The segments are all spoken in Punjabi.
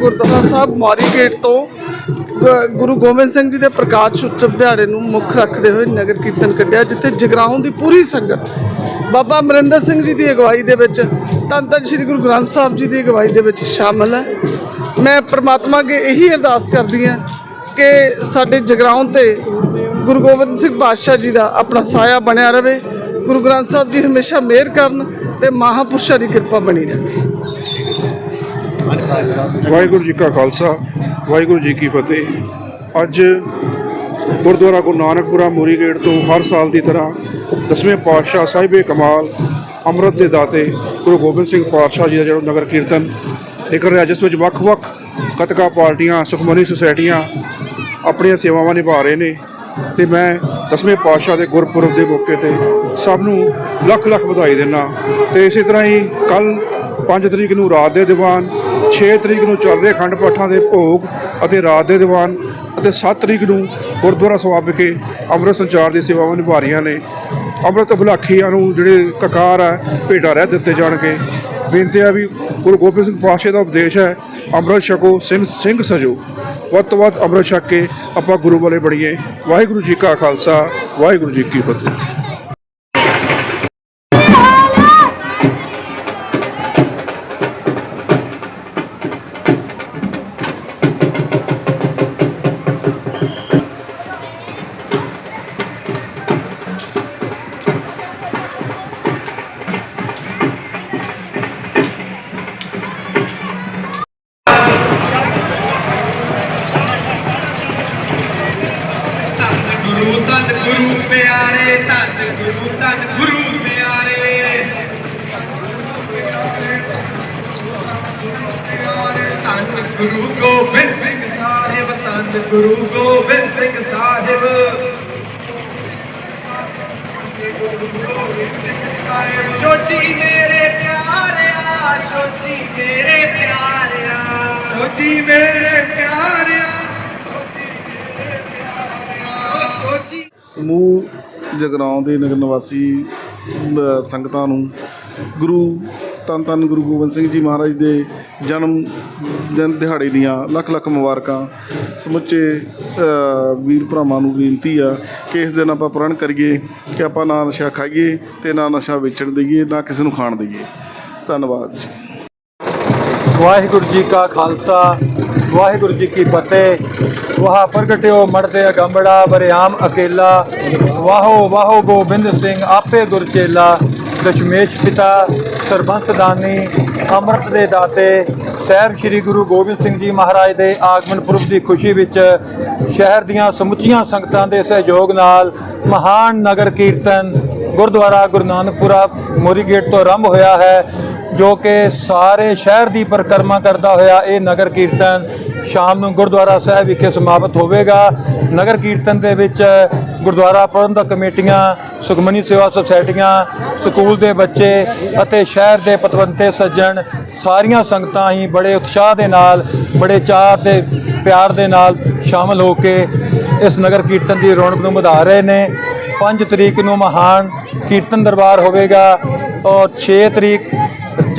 ਗੁਰਦੁਆਰਾ ਸਾਹਿਬ ਮੌਰੀ ਗੇਟ ਤੋਂ ਗ- ਗੁਰੂ ਗੋਬਿੰਦ ਸਿੰਘ ਜੀ ਦੇ ਪ੍ਰਕਾਸ਼ ਉਤਸਵ ਦਿਹਾੜੇ ਨੂੰ ਮੁੱਖ ਰੱਖਦੇ ਹੋਏ ਨਗਰ ਕੀਰਤਨ ਕੱਢਿਆ, ਜਿੱਥੇ ਜਗਰਾਉਂ ਦੀ ਪੂਰੀ ਸੰਗਤ, ਬਾਬਾ ਅਮਰਿੰਦਰ ਸਿੰਘ ਜੀ ਦੀ ਅਗਵਾਈ ਦੇ ਵਿੱਚ, ਧੰਨ ਧੰਨ ਸ੍ਰੀ ਗੁਰੂ ਗ੍ਰੰਥ ਸਾਹਿਬ ਜੀ ਦੀ ਅਗਵਾਈ ਦੇ ਵਿੱਚ ਸ਼ਾਮਲ ਹੈ। ਮੈਂ ਪ੍ਰਮਾਤਮਾ ਅੱਗੇ ਇਹੀ ਅਰਦਾਸ ਕਰਦੀ ਹਾਂ ਕਿ ਸਾਡੇ ਜਗਰਾਉਂ ਤੇ ਗੁਰੂ ਗੋਬਿੰਦ ਸਿੰਘ ਪਾਤਸ਼ਾਹ ਜੀ ਦਾ ਆਪਣਾ ਸਾਇਆ ਬਣਿਆ ਰਹੇ। ਗੁਰੂ ਗ੍ਰੰਥ ਸਾਹਿਬ ਜੀ ਹਮੇਸ਼ਾ ਮਿਹਰ ਕਰਨ ਤੇ ਮਹਾਪੁਰਸ਼ਾਂ ਦੀ ਕਿਰਪਾ ਬਣੀ ਰਹੇ। ਵਾਹਿਗੁਰੂ ਜੀ ਕਾ ਖਾਲਸਾ, ਵਾਹਿਗੁਰੂ ਜੀ ਕੀ ਫਤਿਹ। ਅੱਜ ਗੁਰਦੁਆਰਾ ਗੁਰੂ ਨਾਨਕਪੁਰਾ ਮੋਰੀ ਗੇਟ ਤੋਂ ਹਰ ਸਾਲ ਦੀ ਤਰ੍ਹਾਂ ਦਸਵੇਂ ਪਾਤਸ਼ਾਹ ਸਾਹਿਬੇ ਕਮਾਲ ਅੰਮ੍ਰਿਤ ਦੇ ਦਾਤੇ ਗੁਰੂ ਗੋਬਿੰਦ ਸਿੰਘ ਪਾਤਸ਼ਾਹ ਜੀ ਦਾ ਜਿਹੜਾ ਨਗਰ ਕੀਰਤਨ ਨਿਕਲ ਰਿਹਾ, ਜਿਸ ਵਿੱਚ ਵੱਖ-ਵੱਖ ਕਤਕਾ ਪਾਰਟੀਆਂ, ਸੁਖਮਨੀ ਸੁਸਾਇਟੀਆਂ ਆਪਣੀਆਂ ਸੇਵਾਵਾਂ ਨਿਭਾ ਰਹੇ ਨੇ। ਤੇ ਮੈਂ ਦਸਵੇਂ ਪਾਤਸ਼ਾਹ ਦੇ ਗੁਰਪੁਰਬ ਦੇ ਮੌਕੇ ਤੇ ਸਭ ਨੂੰ ਲੱਖ ਲੱਖ ਵਧਾਈ ਦਿੰਦਾ। ਤੇ ਇਸੇ ਤਰ੍ਹਾਂ ਹੀ ਕੱਲ 5 ਤਰੀਕ ਨੂੰ ਰਾਤ ਦੇ ਦੀਵਾਨ 6 ਤਰੀਕ ਨੂੰ ਚੱਲ ਰਹੇ ਅਖੰਡ ਪਾਠਾਂ ਦੇ ਭੋਗ ਅਤੇ ਰਾਤ ਦੇ ਦੀਵਾਨ ਅਤੇ 7 ਤਰੀਕ ਨੂੰ ਗੁਰਦੁਆਰਾ ਸਾਹਿਬ ਵਿਖੇ ਅੰਮ੍ਰਿਤ ਸੰਚਾਰ ਦੀ ਸੇਵਾਵਾਂ ਨਿਭਾ ਰਹੀਆਂ ਨੇ। ਅੰਮ੍ਰਿਤ ਭੁਲਾਖੀਆਂ ਨੂੰ ਜਿਹੜੇ ਕਕਾਰ ਹੈ ਭੇਟਾ ਰਹਿ ਦਿੱਤੇ ਜਾਣਗੇ। ਬੇਨਤੀ ਆ ਵੀ ਗੁਰੂ ਗੋਬਿੰਦ ਸਿੰਘ ਪਾਤਸ਼ਾਹ ਦਾ ਉਪਦੇਸ਼ ਹੈ, ਅੰਮ੍ਰਿਤ ਛਕੋ, ਸਿੰਘ ਸਿੰਘ ਸਜੋ। ਵੱਧ ਤੋਂ ਵੱਧ ਅੰਮ੍ਰਿਤ ਛਕ ਕੇ ਆਪਾਂ ਗੁਰੂ ਵਾਲੇ ਬਣੀਏ। ਵਾਹਿਗੁਰੂ ਜੀ ਕਾ ਖਾਲਸਾ, ਵਾਹਿਗੁਰੂ ਜੀ ਕੀ ਫਤਿਹ। ਗੁਰੂ ਧੰਨ ਗੁਰੂ ਪਿਆਰੇ। ਧੰਨ ਗੁਰੂ ਗੋਬਿੰਦ ਸਿੰਘ ਸਾਹਿਬ, ਧੰਨ ਗੁਰੂ ਗੋਬਿੰਦ ਸਿੰਘ ਸਾਹਿਬ। ਛੋਟੀ ਮੇਰੇ ਪਿਆਰਿਆ। ਛੋਟੀ ਮੇਰੇ ਪਿਆਰਿਆ, ਛੋਟੀ ਮੇਰੇ ਪਿਆਰਿਆ। ਛੋਟੀ ਸਮੂਹ ਜਗਰਾਉਂ ਦੇ ਨਗਰ ਨਿਵਾਸੀ ਸੰਗਤਾਂ ਨੂੰ ਗੁਰੂ ਧੰਨ ਧੰਨ ਗੁਰੂ ਗੋਬਿੰਦ ਸਿੰਘ ਜੀ ਮਹਾਰਾਜ ਦੇ ਜਨਮ ਦਿਨ ਦਿਹਾੜੇ ਦੀਆਂ ਲੱਖ ਲੱਖ ਮੁਬਾਰਕਾਂ ਸਮੁੱਚੇ ਵੀਰ ਭਰਾਵਾਂ ਨੂੰ ਬੇਨਤੀ ਆ ਕਿ ਇਸ ਦਿਨ ਆਪਾਂ ਪ੍ਰਣ ਕਰੀਏ ਕਿ ਆਪਾਂ ਨਾ ਨਸ਼ਾ ਖਾਈਏ ਤੇ ਨਾ ਨਸ਼ਾ ਵੇਚਣ ਦੇਈਏ, ਨਾ ਕਿਸੇ ਨੂੰ ਖਾਣ ਦੇਈਏ। ਧੰਨਵਾਦ ਜੀ। ਵਾਹਿਗੁਰੂ ਜੀ ਕਾ ਖਾਲਸਾ ਵਾਹਿਗੁਰੂ ਜੀ ਕੀ ਫਤਿਹ। ਵਾਹ ਪ੍ਰਗਟਿਓ ਮੜਦੇ ਅਗੰਬੜਾ, ਬਰਿਆਮ ਅਕੇਲਾ। ਵਾਹੋ ਵਾਹੋ ਗੋਬਿੰਦ ਸਿੰਘ, ਆਪੇ ਗੁਰਚੇਲਾ ਦਸ਼ਮੇਸ਼ ਪਿਤਾ, ਸਰਬੰਸ ਦਾਨੀ, ਅੰਮ੍ਰਿਤ ਦੇ ਦਾਤੇ। ਸਾਹਿਬ ਸ੍ਰੀ ਗੁਰੂ ਗੋਬਿੰਦ ਸਿੰਘ ਜੀ ਮਹਾਰਾਜ ਦੇ ਆਗਮਨ ਪੁਰਬ ਦੀ ਖੁਸ਼ੀ ਵਿੱਚ ਸ਼ਹਿਰ ਦੀਆਂ ਸਮੁੱਚੀਆਂ ਸੰਗਤਾਂ ਦੇ ਸਹਿਯੋਗ ਨਾਲ ਮਹਾਨ ਨਗਰ ਕੀਰਤਨ ਗੁਰਦੁਆਰਾ ਗੁਰੂ ਨਾਨਕਪੁਰਾ ਮੋਰੀ ਗੇਟ ਤੋਂ ਆਰੰਭ ਹੋਇਆ ਹੈ। ਜੋ ਕਿ ਸਾਰੇ ਸ਼ਹਿਰ ਦੀ ਪਰਿਕਰਮਾ ਕਰਦਾ ਹੋਇਆ ਇਹ ਨਗਰ ਕੀਰਤਨ ਸ਼ਾਮ ਨੂੰ ਗੁਰਦੁਆਰਾ ਸਾਹਿਬ ਵਿਖੇ ਸਮਾਪਤ ਹੋਵੇਗਾ। ਨਗਰ ਕੀਰਤਨ ਦੇ ਵਿੱਚ ਗੁਰਦੁਆਰਾ ਪ੍ਰਬੰਧਕ ਕਮੇਟੀਆਂ, ਸੁਖਮਨੀ ਸੇਵਾ ਸੁਸਾਇਟੀਆਂ, ਸਕੂਲ ਦੇ ਬੱਚੇ ਅਤੇ ਸ਼ਹਿਰ ਦੇ ਪਤਵੰਤੇ ਸੱਜਣ ਸਾਰੀਆਂ ਸੰਗਤਾਂ ਹੀ ਬੜੇ ਉਤਸ਼ਾਹ ਦੇ ਨਾਲ, ਬੜੇ ਚਾਅ ਤੇ ਪਿਆਰ ਦੇ ਨਾਲ ਸ਼ਾਮਲ ਹੋ ਕੇ ਇਸ ਨਗਰ ਕੀਰਤਨ ਦੀ ਰੌਣਕ ਨੂੰ ਵਧਾ ਰਹੇ ਨੇ। 5 ਤਰੀਕ ਨੂੰ ਮਹਾਨ ਕੀਰਤਨ ਦਰਬਾਰ ਹੋਵੇਗਾ ਔਰ 6 ਤਰੀਕ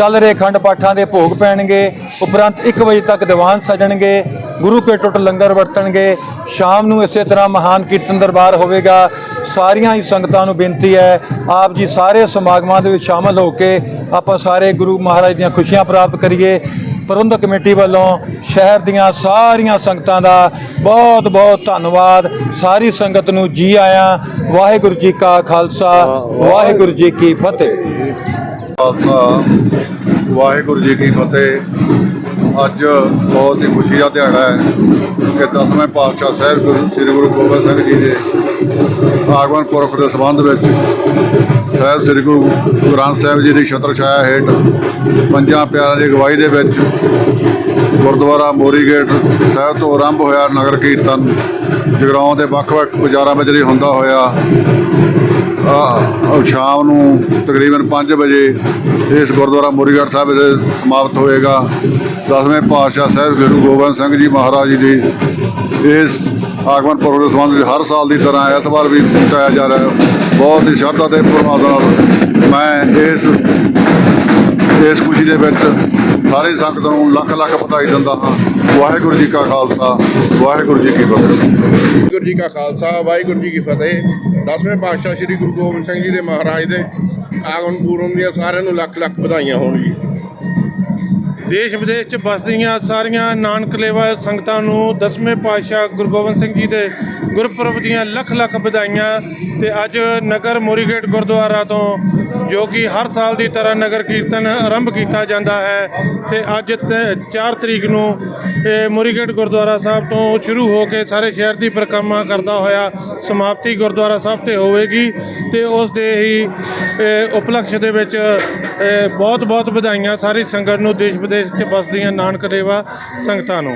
ਚੱਲ ਰਹੇ ਖੰਡ ਪਾਠਾਂ ਦੇ ਭੋਗ ਪੈਣਗੇ, ਉਪਰੰਤ 1 ਵਜੇ ਤੱਕ ਦੀਵਾਨ ਸਜਣਗੇ, ਗੁਰੂ ਕੇ ਟੁੱਟ ਲੰਗਰ ਵਰਤਣਗੇ, ਸ਼ਾਮ ਨੂੰ ਇਸੇ ਤਰ੍ਹਾਂ ਮਹਾਨ ਕੀਰਤਨ ਦਰਬਾਰ ਹੋਵੇਗਾ। ਸਾਰੀਆਂ ਹੀ ਸੰਗਤਾਂ ਨੂੰ ਬੇਨਤੀ ਹੈ, ਆਪ ਜੀ ਸਾਰੇ ਸਮਾਗਮਾਂ ਦੇ ਵਿੱਚ ਸ਼ਾਮਲ ਹੋ ਕੇ ਆਪਾਂ ਸਾਰੇ ਗੁਰੂ ਮਹਾਰਾਜ ਦੀਆਂ ਖੁਸ਼ੀਆਂ ਪ੍ਰਾਪਤ ਕਰੀਏ। ਪ੍ਰਬੰਧਕ ਕਮੇਟੀ ਵੱਲੋਂ ਸ਼ਹਿਰ ਦੀਆਂ ਸਾਰੀਆਂ ਸੰਗਤਾਂ ਦਾ ਬਹੁਤ ਬਹੁਤ ਧੰਨਵਾਦ। ਸਾਰੀ ਸੰਗਤ ਨੂੰ ਜੀ ਆਇਆਂ। ਵਾਹਿਗੁਰੂ ਜੀ ਕਾ ਖਾਲਸਾ, ਵਾਹਿਗੁਰੂ ਜੀ ਕੀ ਫਤਿਹ। ਖਾਲਸਾ। ਵਾਹਿਗੁਰੂ ਜੀ ਕੀ ਫਤਿਹ। ਅੱਜ ਬਹੁਤ ਹੀ ਖੁਸ਼ੀ ਦਾ ਦਿਹਾੜਾ ਹੈ ਕਿ ਦਸਵੇਂ ਪਾਤਸ਼ਾਹ ਸਾਹਿਬ ਗੁਰੂ ਸ੍ਰੀ ਗੁਰੂ ਗੋਬਿੰਦ ਸਿੰਘ ਜੀ ਦੇ ਆਗਮਨ ਪੁਰਖ ਦੇ ਸੰਬੰਧ ਵਿੱਚ ਸਾਹਿਬ ਸ੍ਰੀ ਗੁਰੂ ਗ੍ਰੰਥ ਸਾਹਿਬ ਜੀ ਦੀ ਛਤਰ ਛਾਇਆ ਹੇਠ ਪੰਜਾਂ ਪਿਆਰਿਆਂ ਦੀ ਅਗਵਾਈ ਦੇ ਵਿੱਚ ਗੁਰਦੁਆਰਾ ਮੋਰੀ ਗੇਟ ਸਾਹਿਬ ਤੋਂ ਆਰੰਭ ਹੋਇਆ ਨਗਰ ਕੀਰਤਨ ਜਗਰਾਉਂ ਦੇ ਵੱਖ-ਵੱਖ ਬਾਜ਼ਾਰਾਂ ਵਿੱਚ ਜਿਹੜੀ ਹੁੰਦਾ ਹੋਇਆ। ਆ ਸ਼ਾਮ ਨੂੰ ਤਕਰੀਬਨ 5 ਵਜੇ ਇਸ ਗੁਰਦੁਆਰਾ ਮੋਰੀਗੜ੍ਹ ਸਾਹਿਬ ਦੇ ਸਮਾਪਤ ਹੋਏਗਾ। ਦਸਵੇਂ ਪਾਤਸ਼ਾਹ ਸਾਹਿਬ ਗੁਰੂ ਗੋਬਿੰਦ ਸਿੰਘ ਜੀ ਮਹਾਰਾਜ ਜੀ ਦੀ ਇਸ ਆਗਮਨ ਪੁਰਬ ਦੇ ਸੰਬੰਧ ਵਿੱਚ ਹਰ ਸਾਲ ਦੀ ਤਰ੍ਹਾਂ ਇਸ ਵਾਰ ਵੀ ਮਨਾਇਆ ਜਾ ਰਿਹਾ। ਹੈ ਬਹੁਤ ਹੀ ਸ਼ਰਧਾ ਤੇ ਪ੍ਰਮਾਤਮਾ ਨਾਲ ਮੈਂ ਇਸ ਇਸ ਖੁਸ਼ੀ ਦੇ ਵਿੱਚ ਸਾਰੀ ਸੰਗਤ ਨੂੰ ਲੱਖ ਲੱਖ ਵਧਾਈ ਦਿੰਦਾ ਹਾਂ। ਵਾਹਿਗੁਰੂ ਜੀ ਕਾ ਖਾਲਸਾ, ਵਾਹਿਗੁਰੂ ਜੀ ਕੀ ਫਤਿਹ। ਵਾਹਿਗੁਰੂ ਜੀ ਕਾ ਖਾਲਸਾ, ਵਾਹਿਗੁਰੂ ਜੀ ਕੀ ਫਤਿਹ। ਦਸਵੇਂ ਪਾਤਸ਼ਾਹ ਸ੍ਰੀ ਗੁਰੂ ਗੋਬਿੰਦ ਸਿੰਘ ਜੀ ਦੇ ਮਹਾਰਾਜ ਦੇ ਆਗਮਨ ਪੂਰਨ ਦੀਆਂ ਸਾਰਿਆਂ ਨੂੰ ਲੱਖ ਲੱਖ ਵਧਾਈਆਂ ਹੋਣ ਜੀ। ਦੇਸ਼ ਵਿਦੇਸ਼ 'ਚ ਵਸਦੀਆਂ ਸਾਰੀਆਂ ਨਾਨਕ ਲੇਵਾ ਸੰਗਤਾਂ ਨੂੰ ਦਸਵੇਂ ਪਾਤਸ਼ਾਹ ਗੁਰੂ ਗੋਬਿੰਦ ਸਿੰਘ ਜੀ ਦੇ ਗੁਰਪੁਰਬ ਦੀਆਂ ਲੱਖ ਲੱਖ ਵਧਾਈਆਂ ਤੇ ਅੱਜ ਨਗਰ ਮੋਰੀਗੇਟ ਗੁਰਦੁਆਰਾ ਤੋਂ ਜੋ ਕਿ ਹਰ ਸਾਲ ਦੀ ਤਰ੍ਹਾਂ ਨਗਰ ਕੀਰਤਨ ਆਰੰਭ ਕੀਤਾ ਜਾਂਦਾ ਹੈ ਤੇ ਅੱਜ 4 ਤਰੀਕ ਨੂੰ ਇਹ ਮੋਰੀਗੇਟ ਗੁਰਦੁਆਰਾ ਸਾਹਿਬ ਤੋਂ ਸ਼ੁਰੂ ਹੋ ਕੇ ਸਾਰੇ ਸ਼ਹਿਰ ਦੀ ਪਰਿਕਰਮਾ ਕਰਦਾ ਹੋਇਆ ਸਮਾਪਤੀ ਗੁਰਦੁਆਰਾ ਸਾਹਿਬ ਤੇ ਹੋਵੇਗੀ ਤੇ ਉਸ ਦੇ ਹੀ ਉਪਲਕਸ਼ ਦੇ ਵਿੱਚ ਬਹੁਤ ਬਹੁਤ ਵਧਾਈਆਂ ਸਾਰੀ ਸੰਗਤ ਨੂੰ ਦੇਸ਼ ਵਿਦੇਸ਼ 'ਚ ਵਸਦੀਆਂ ਨਾਨਕ ਦੇਵਾ ਸੰਗਤਾਂ ਨੂੰ।